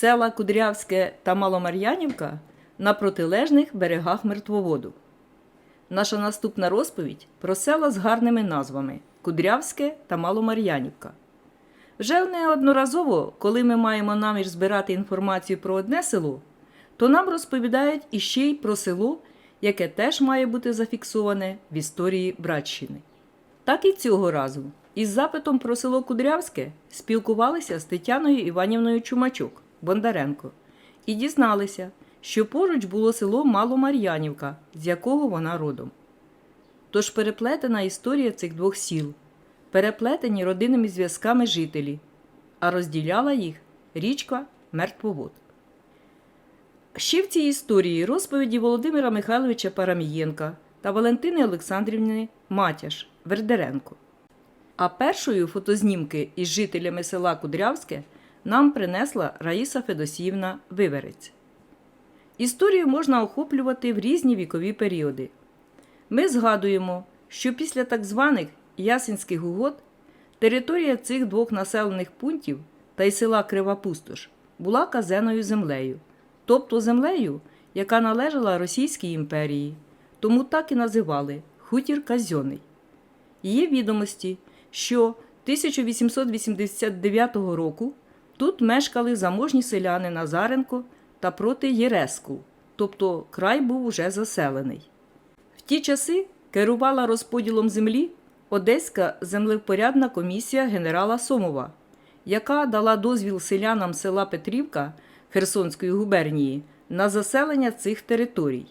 села Кудрявське та Маломар'янівка на протилежних берегах Мертвоводу. Наша наступна розповідь про села з гарними назвами Кудрявське та Маломар'янівка. Вже неодноразово, коли ми маємо намір збирати інформацію про одне село, то нам розповідають іще й про село, яке теж має бути зафіксоване в історії Братщини. Так і цього разу із запитом про село Кудрявське спілкувалися з Тетяною Іванівною Чумачук Бондаренко і дізналися, що поруч було село Маломар'янівка, з якого вона родом. Тож переплетена історія цих двох сіл, переплетені родинними зв'язками жителі, а розділяла їх річка Мертвовод. Ще в цій історії розповіді Володимира Михайловича Парамієнка та Валентини Олександрівни Матяш Вердеренко. А першою фотознімки із жителями села Кудрявське нам принесла Раїса Федосіївна Виверець. Історію можна охоплювати в різні вікові періоди. Ми згадуємо, що після так званих Ясенських угод територія цих двох населених пунктів та й села Крива Пустош була казеною землею, тобто землею, яка належала Російській імперії, тому так і називали хутір казьоний. Є відомості, що 1889 року тут мешкали заможні селяни Назаренко та проти Єреску, тобто край був уже заселений. В ті часи керувала розподілом землі Одеська землевпорядна комісія генерала Сомова, яка дала дозвіл селянам села Петрівка Херсонської губернії на заселення цих територій.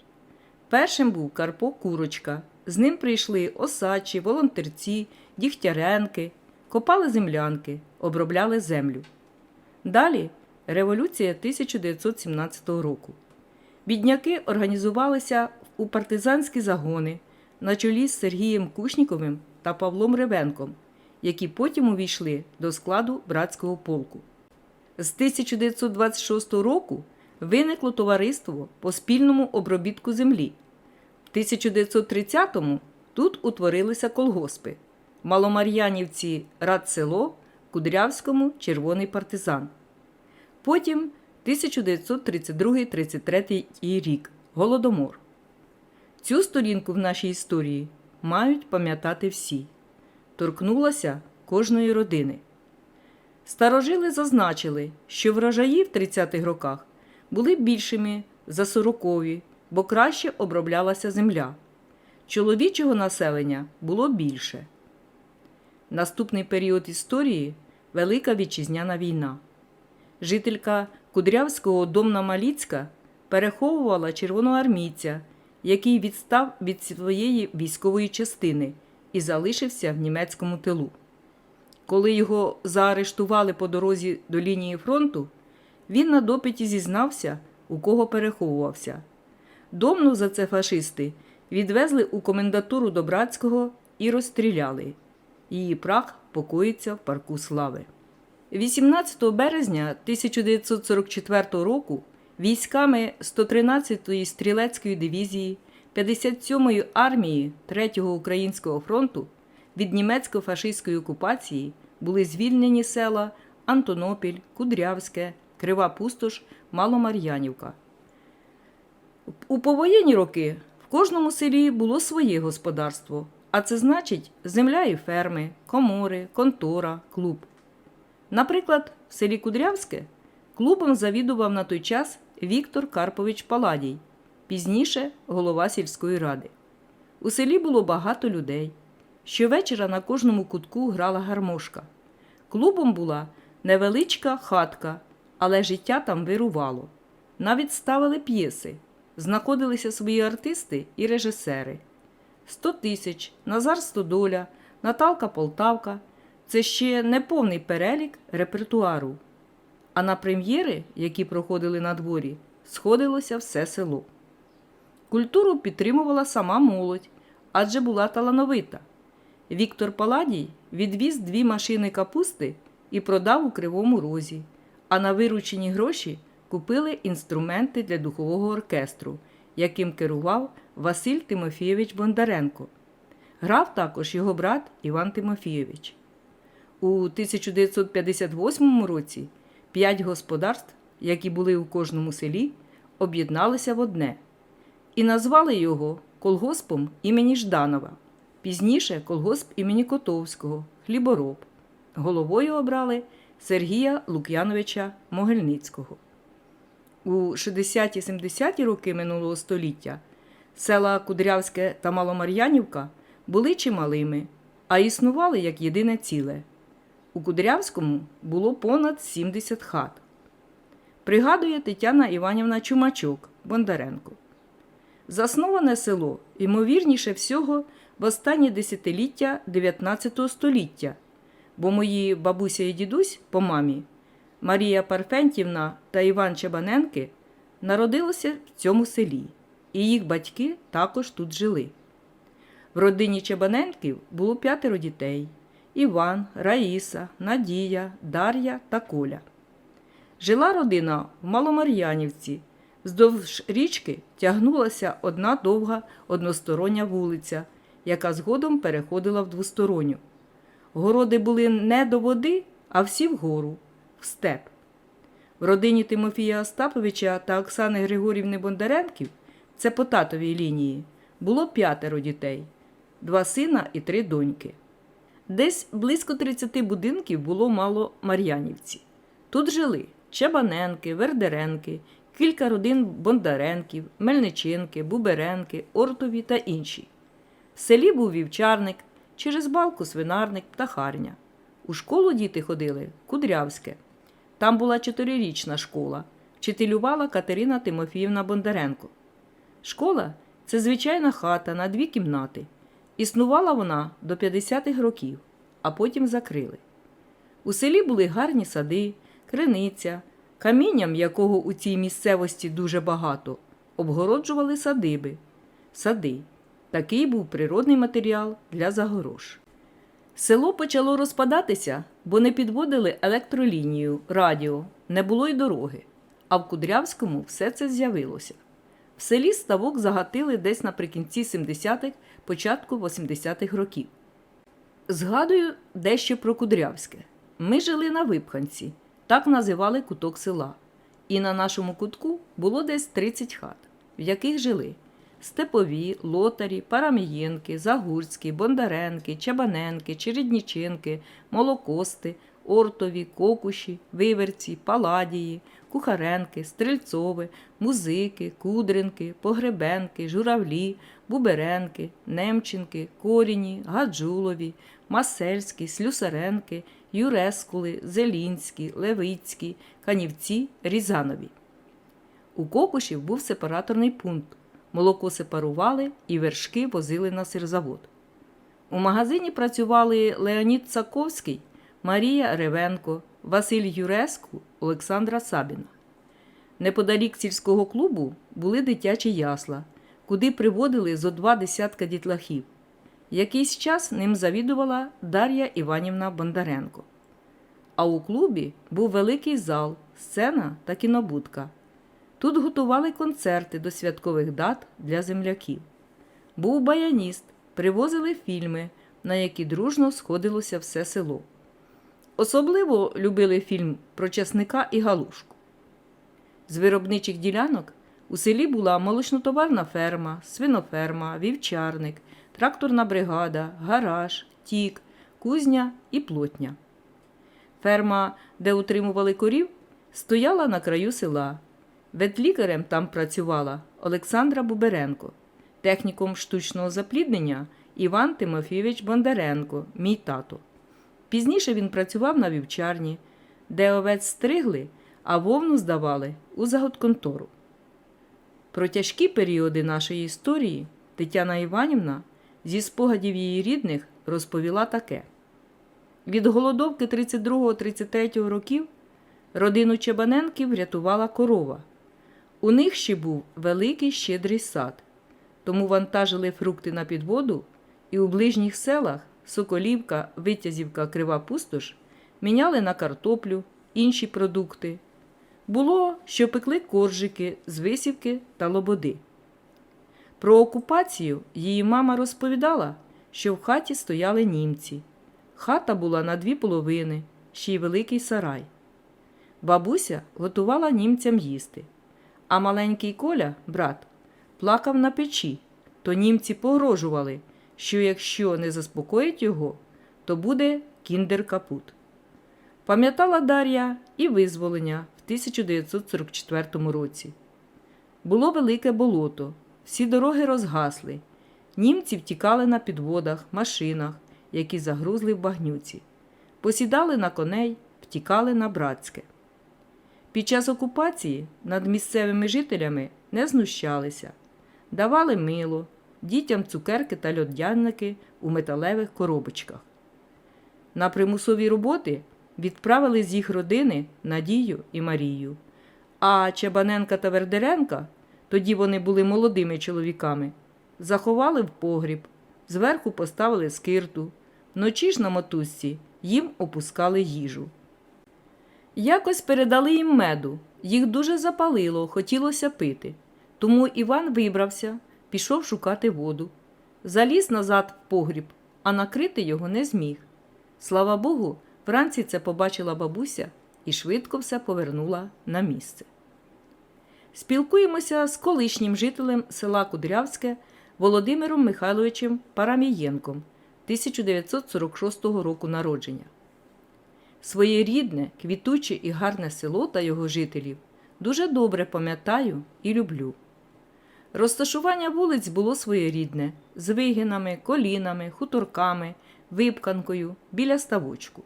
Першим був Карпо Курочка. З ним прийшли осадчі, волонтерці, дігтяренки, копали землянки, обробляли землю. Далі революція 1917 року. Бідняки організувалися у партизанські загони на чолі з Сергієм Кушніковим та Павлом Ревенком, які потім увійшли до складу братського полку. З 1926 року виникло товариство по спільному обробітку землі. В 1930-му тут утворилися колгоспи Маломар'янівці Радсело, Кудрявському Червоний партизан. Потім 1932-33 рік Голодомор. Цю сторінку в нашій історії мають пам'ятати всі. Торкнулася кожної родини. Старожили зазначили, що врожаї в 30-х роках були більшими за 40-ві, бо краще оброблялася земля. Чоловічого населення було більше. Наступний період історії Велика Вітчизняна війна. Жителька Кудрявського Домна Маліцька переховувала червоноармійця, який відстав від своєї військової частини і залишився в німецькому тилу. Коли його заарештували по дорозі до лінії фронту, він на допиті зізнався, у кого переховувався. Домну за це фашисти відвезли у комендатуру до Братського і розстріляли. Її прах покоїться в парку слави. 18 березня 1944 року військами 113-ї стрілецької дивізії 57-ї армії 3-го українського фронту від німецько-фашистської окупації були звільнені села Антонопіль, Кудрявське, Крива Пустош, Маломар'янівка. У повоєнні роки в кожному селі було своє господарство, а це значить земля і ферми, комори, контора, клуб. Наприклад, в селі Кудрявське клубом завідував на той час Віктор Карпович Паладій, пізніше голова сільської ради. У селі було багато людей. Щовечора на кожному кутку грала гармошка. Клубом була невеличка хатка, але життя там вирувало. Навіть ставили п'єси, знаходилися свої артисти і режисери. Сто тисяч, Назар Стодоля, Наталка Полтавка це ще не повний перелік репертуару. А на прем'єри, які проходили на дворі, сходилося все село. Культуру підтримувала сама молодь, адже була талановита. Віктор Паладій відвіз дві машини капусти і продав у Кривому Розі, а на виручені гроші купили інструменти для духового оркестру, яким керував Василь Тимофійович Бондаренко. Грав також його брат Іван Тимофійович. У 1958 році п'ять господарств які були у кожному селі, об'єдналися в одне і назвали його колгоспом імені Жданова, пізніше колгосп імені Котовського, хлібороб. Головою обрали Сергія Лук'яновича Могильницького. У 60-70-ті роки минулого століття села Кудрявське та Маломар'янівка були чималими, а існували як єдине ціле. У Кудрявському було понад 70 хат. Пригадує Тетяна Іванівна Чумачок Бондаренко. Засноване село, ймовірніше всього, в останні десятиліття 19 століття, бо мої бабуся і дідусь по мамі Марія Парфентівна та Іван Чабаненки народилися в цьому селі, і їх батьки також тут жили. В родині Чабаненків було п'ятеро дітей: Іван, Раїса, Надія, Дар'я та Коля. Жила родина в Маломар'янівці. Вздовж річки тягнулася одна довга одностороння вулиця, яка згодом переходила в двосторонню. Городи були не до води, а всі вгору, в степ. В родині Тимофія Остаповича та Оксани Григорівни Бондаренків, це по татовій лінії, було п'ятеро дітей, два сина і три доньки. Десь близько 30 будинків було мало Мар'янівці. Тут жили Чабаненки, Вердеренки, кілька родин Бондаренків, Мельниченки, Буберенки, Ортові та інші. В селі був вівчарник, через балку свинарник, птахарня. У школу діти ходили Кудрявське. Там була чотирирічна школа. Вчителювала Катерина Тимофіївна Бондаренко. Школа це звичайна хата на дві кімнати. Існувала вона до 50-х років, а потім закрили. У селі були гарні сади, криниця, камінням, якого у цій місцевості дуже багато, обгороджували садиби. Сади. Такий був природний матеріал для загорож. Село почало розпадатися, бо не підводили електролінію, радіо, не було й дороги. А в Кудрявському все це з'явилося. В селі ставок загатили десь наприкінці 70-х, початку 80-х років. Згадую дещо про Кудрявське. Ми жили на Випханці, так називали куток села. І на нашому кутку було десь 30 хат, в яких жили Степові, Лотарі, Парамієнки, Загурські, Бондаренки, Чабаненки, Чередніченки, Молокости, Ортові, Кокуші, Виверці, Паладії, Кухаренки, Стрельцови, Музики, Кудринки, Погребенки, Журавлі, Буберенки, Немченки, Коріні, Гаджулові, Масельські, Слюсаренки, Юрескули, Зелінські, Левицькі, Канівці, Різанові. У Кокушів був сепараторний пункт. Молоко сепарували і вершки возили на сирзавод. У магазині працювали Леонід Цаковський, Марія Ревенко, Василь Юреску, Олександра Сабіна. Неподалік сільського клубу були дитячі ясла, куди приводили зо два десятка дітлахів. Якийсь час ним завідувала Дар'я Іванівна Бондаренко. А у клубі був великий зал, сцена та кінобудка. Тут готували концерти до святкових дат для земляків. Був баяніст, привозили фільми, на які дружно сходилося все село. Особливо любили фільм про часника і галушку. З виробничих ділянок у селі була молочнотоварна ферма, свиноферма, вівчарник, тракторна бригада, гараж, тік, кузня і плотня. Ферма, де утримували корів, стояла на краю села. Ветлікарем там працювала Олександра Буберенко, техніком штучного запліднення Іван Тимофійович Бондаренко, мій тато. Пізніше він працював на вівчарні, де овець стригли, а вовну здавали у заготконтору. Про тяжкі періоди нашої історії Тетяна Іванівна зі спогадів її рідних розповіла таке: від голодовки 32-33 років родину Чебаненків врятувала корова. У них ще був великий щедрий сад, тому вантажили фрукти на підводу, і у ближніх селах Соколівка, Витязівка, Крива Пустош міняли на картоплю, інші продукти. Було, що пекли коржики з висівки та лободи. Про окупацію її мама розповідала, що в хаті стояли німці. Хата була на дві половини, ще й великий сарай. Бабуся готувала німцям їсти, а маленький Коля, брат, плакав на печі, то німці погрожували, що якщо не заспокоїть його, то буде кіндер-капут. Пам'ятала Дар'я і визволення в 1944 році. Було велике болото, всі дороги розгасли. Німці втікали на підводах, машинах, які загрузли в багнюці. Посідали на коней, втікали на братське. Під час окупації над місцевими жителями не знущалися, давали мило, дітям цукерки та льодяники у металевих коробочках. На примусові роботи відправили з їх родини Надію і Марію. А Чебаненка та Вердеренка, тоді вони були молодими чоловіками, заховали в погріб, зверху поставили скирту, вночі ж на мотузці їм опускали їжу. Якось передали їм меду, їх дуже запалило, хотілося пити. Тому Іван вибрався, пішов шукати воду, заліз назад в погріб, а накрити його не зміг. Слава Богу, вранці це побачила бабуся і швидко все повернула на місце. Спілкуємося з колишнім жителем села Кудрявське Володимиром Михайловичем Парамієнком 1946 року народження. Своє рідне, квітуче і гарне село та його жителів дуже добре пам'ятаю і люблю. Розташування вулиць було своєрідне, з вигинами, колінами, хуторками, випканкою біля ставочку.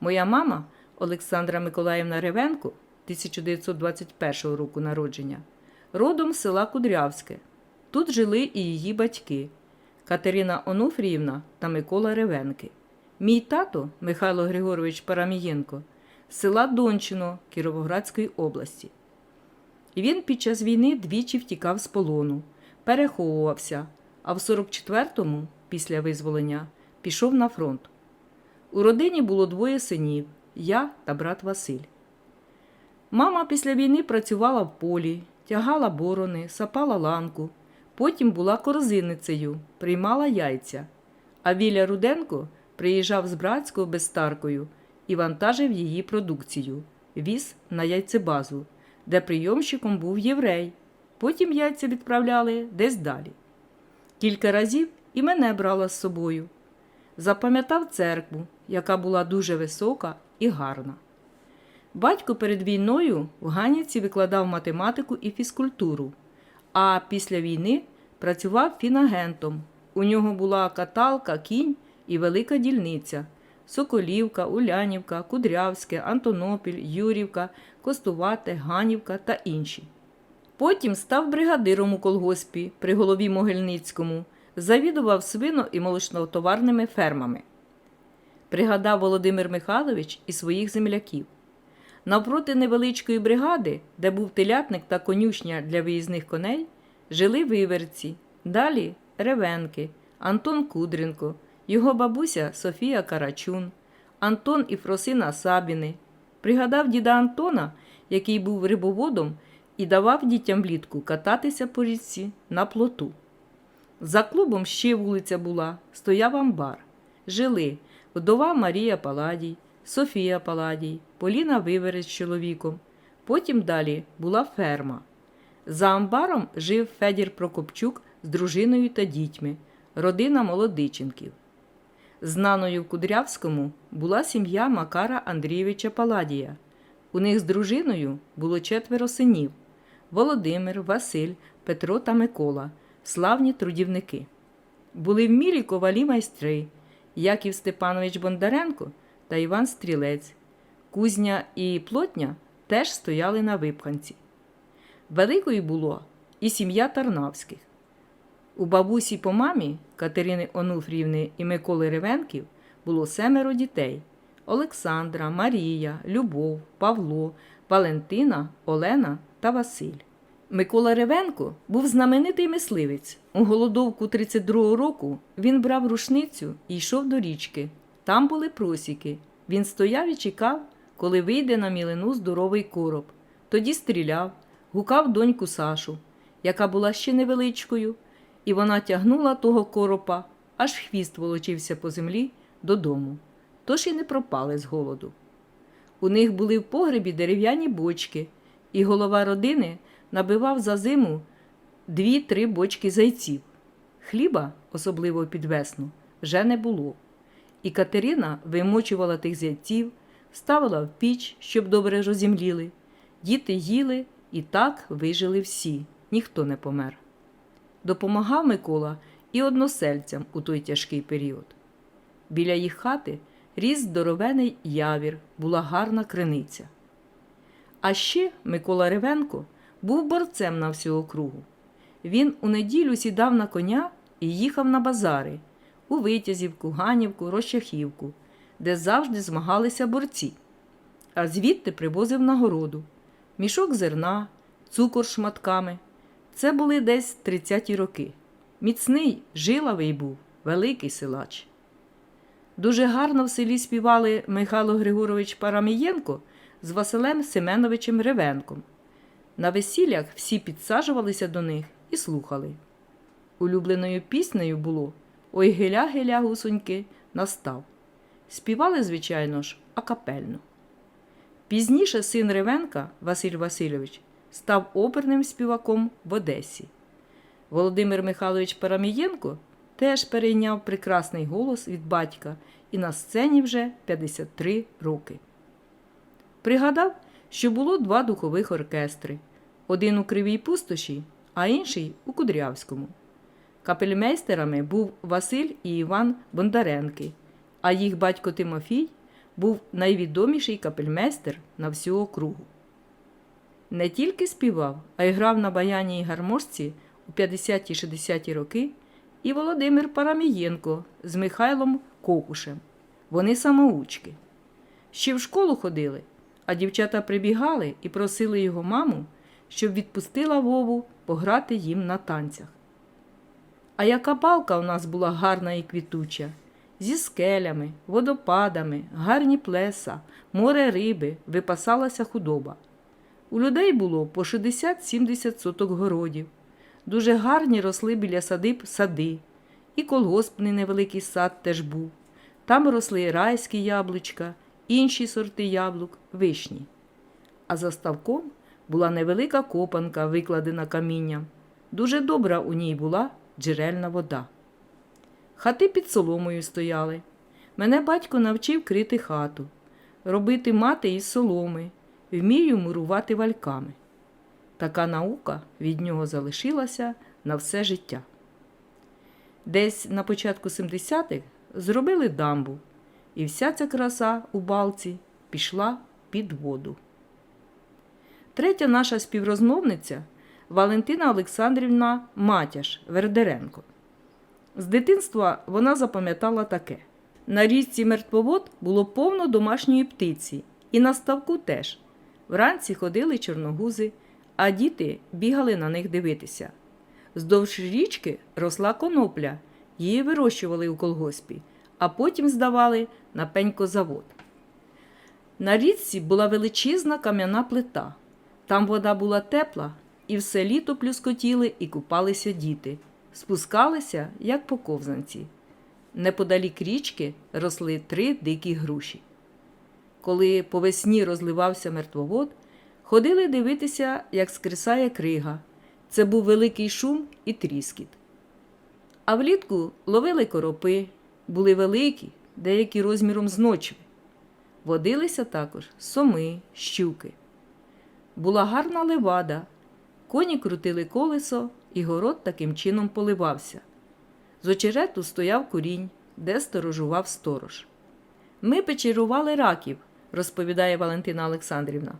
Моя мама Олександра Миколаївна Ревенко 1921 року народження, родом з села Кудрявське. Тут жили і її батьки Катерина Онуфріївна та Микола Ревенки. Мій тато Михайло Григорович Парамієнко з села Дончино Кіровоградської області. Він під час війни двічі втікав з полону, переховувався, а в 44-му, після визволення, пішов на фронт. У родині було двоє синів я та брат Василь. Мама після війни працювала в полі, тягала борони, сапала ланку, потім була корзиницею, приймала яйця. А Віля Руденко приїжджав з братською безстаркою і вантажив її продукцію, віз на яйцебазу, де прийомщиком був єврей. Потім яйця відправляли десь далі. Кілька разів і мене брала з собою. Запам'ятав церкву, яка була дуже висока і гарна. Батько перед війною в Ганівці викладав математику і фізкультуру, а після війни працював фінагентом. У нього була каталка, кінь і велика дільниця Соколівка, Улянівка, Кудрявське, Антонопіль, Юрівка, Костувате, Ганівка та інші. Потім став бригадиром у колгоспі при голові Могильницькому, завідував свино і молочнотоварними фермами. Пригадав Володимир Михайлович і своїх земляків. Навпроти невеличкої бригади, де був телятник та конюшня для виїзних коней, жили виверці, далі Ревенки, Антон Кудренко, його бабуся Софія Карачун, Антон і Фросина Сабіни. Пригадав діда Антона, який був рибоводом і давав дітям влітку кататися по річці на плоту. За клубом ще вулиця була, стояв амбар. Жили вдова Марія Паладій, Софія Паладій, Поліна Виверець з чоловіком. Потім далі була ферма. За амбаром жив Федір Прокопчук з дружиною та дітьми, родина Молодиченків. Знаною в Кудрявському була сім'я Макара Андрійовича Паладія. У них з дружиною було четверо синів Володимир, Василь, Петро та Микола, славні трудівники. Були вмілі ковалі майстри Яків Степанович Бондаренко та Іван Стрілець. Кузня і плотня теж стояли на випханці. Великою було і сім'я Тарнавських. У бабусі по мамі Катерини Онуфрівни і Миколи Ревенків було семеро дітей Олександра, Марія, Любов, Павло, Валентина, Олена та Василь. Микола Ревенко був знаменитий мисливець. У голодовку 32-го року він брав рушницю і йшов до річки. Там були просіки. Він стояв і чекав, коли вийде на мілину здоровий короб. Тоді стріляв, гукав доньку Сашу, яка була ще невеличкою, і вона тягнула того коропа, аж хвіст волочився по землі додому. Тож і не пропали з голоду. У них були в погребі дерев'яні бочки, і голова родини набивав за зиму дві-три бочки зайців. Хліба, особливо під весну, вже не було. І Катерина вимочувала тих зайців, ставила в піч, щоб добре розімліли. Діти їли і так вижили всі, ніхто не помер. Допомагав Микола і односельцям у той тяжкий період. Біля їх хати ріс здоровений явір, була гарна криниця. А ще Микола Ревенко був борцем на всю округу. Він у неділю сідав на коня і їхав на базари у Витязівку, Ганівку, Рощахівку, де завжди змагалися борці, а звідти привозив нагороду мішок зерна, цукор шматками. Це були десь 30-ті роки. Міцний, жилавий був, великий силач. Дуже гарно в селі співали Михайло Григорович Парамієнко з Василем Семеновичем Ревенком. На весіллях всі підсаджувалися до них і слухали. Улюбленою піснею було Ой геля геля гусоньки настав. Співали, звичайно ж, акапельно. Пізніше син Ревенка Василь Васильович став оперним співаком в Одесі. Володимир Михайлович Парамієнко теж перейняв прекрасний голос від батька і на сцені вже 53 роки. Пригадав, що було два духових оркестри: один у Кривій Пустоші, а інший у Кудрявському. Капельмейстерами був Василь і Іван Бондаренки, а їх батько Тимофій був найвідоміший капельмейстер на всю округу. Не тільки співав, а й грав на баяні і гармошці у 50-60-ті роки і Володимир Парамієнко з Михайлом Кокушем. Вони самоучки. Ще в школу ходили, а дівчата прибігали і просили його маму, щоб відпустила Вову пограти їм на танцях. А яка балка у нас була гарна і квітуча, зі скелями, водопадами, гарні плеса, море риби, випасалася худоба. У людей було по 60-70 соток городів. Дуже гарні росли біля садиб сади, і колгоспний невеликий сад теж був. Там росли райські яблучка, інші сорти яблук, вишні. А за ставком була невелика копанка, викладена камінням. Дуже добра у ній була джерельна вода. Хати під соломою стояли. Мене батько навчив крити хату, робити мати із соломи, вмію мурувати вальками. Така наука від нього залишилася на все життя. Десь на початку 70-х зробили дамбу, і вся ця краса у балці пішла під воду. Третя наша співрозмовниця Валентина Олександрівна Матяш Вердеренко. З дитинства вона запам'ятала таке: на річці Мертвовод було повно домашньої птиці, і на ставку теж. Вранці ходили чорногузи, а діти бігали на них дивитися. Здовж річки росла конопля, її вирощували у колгоспі, а потім здавали на пенькозавод. На річці була величезна кам'яна плита. Там вода була тепла, і все літо плюскотіли і купалися діти, спускалися, як по ковзанці. Неподалік річки росли три дикі груші. Коли по весні розливався мертвовод, ходили дивитися, як скрисає крига. Це був великий шум і тріскіт. А влітку ловили коропи, були великі, деякі розміром з ночви. Водилися також соми, щуки. Була гарна левада, коні крутили колесо, і город таким чином поливався. З очерету стояв курінь, де сторожував сторож. Ми печерували раків, розповідає Валентина Олександрівна.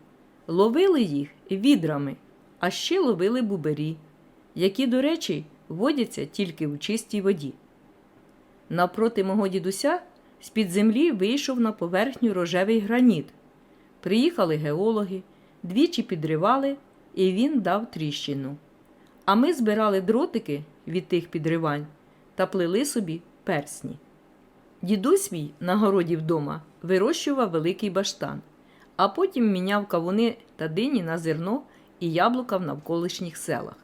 Ловили їх відрами, а ще ловили бубері, які, до речі, водяться тільки в чистій воді. Напроти мого дідуся з-під землі вийшов на поверхню рожевий граніт. Приїхали геологи, двічі підривали, і він дав тріщину. А ми збирали дротики від тих підривань та плели собі персні. Дідусь мій на городі вдома вирощував великий баштан, а потім міняв кавуни та дині на зерно і яблука в навколишніх селах.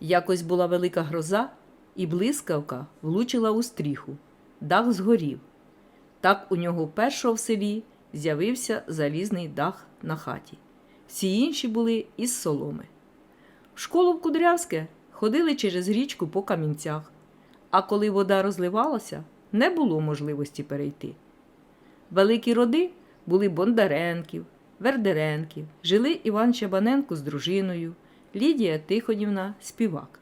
Якось була велика гроза, і блискавка влучила у стріху, дах згорів. Так у нього першого в селі з'явився залізний дах на хаті. Всі інші були із соломи. В школу в Кудрявське ходили через річку по камінцях, а коли вода розливалася, не було можливості перейти. Великі роди були Бондаренків, Вердеренків, жили Іван Чабаненко з дружиною, Лідія Тиходівна співак.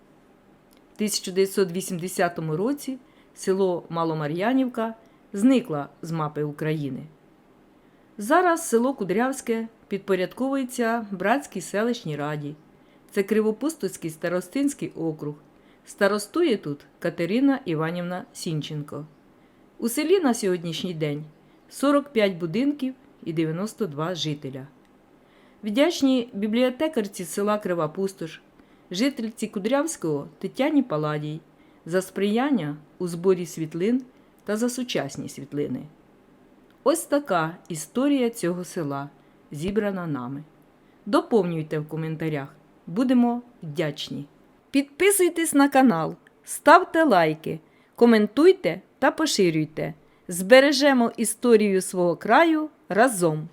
В 1980 році село Маломар'янівка зникла з мапи України. Зараз село Кудрявське підпорядковується Братській селищній раді. Це Кривопустовський старостинський округ. Старостує тут Катерина Іванівна Сінченко. У селі на сьогоднішній день 45 будинків і 92 жителя. Вдячні бібліотекарці села Крива Пустош, жительці Кудрявського Тетяні Паладій за сприяння у зборі світлин та за сучасні світлини. Ось така історія цього села, зібрана нами. Доповнюйте в коментарях, будемо вдячні. Підписуйтесь на канал, ставте лайки, коментуйте та поширюйте. Збережемо історію свого краю разом!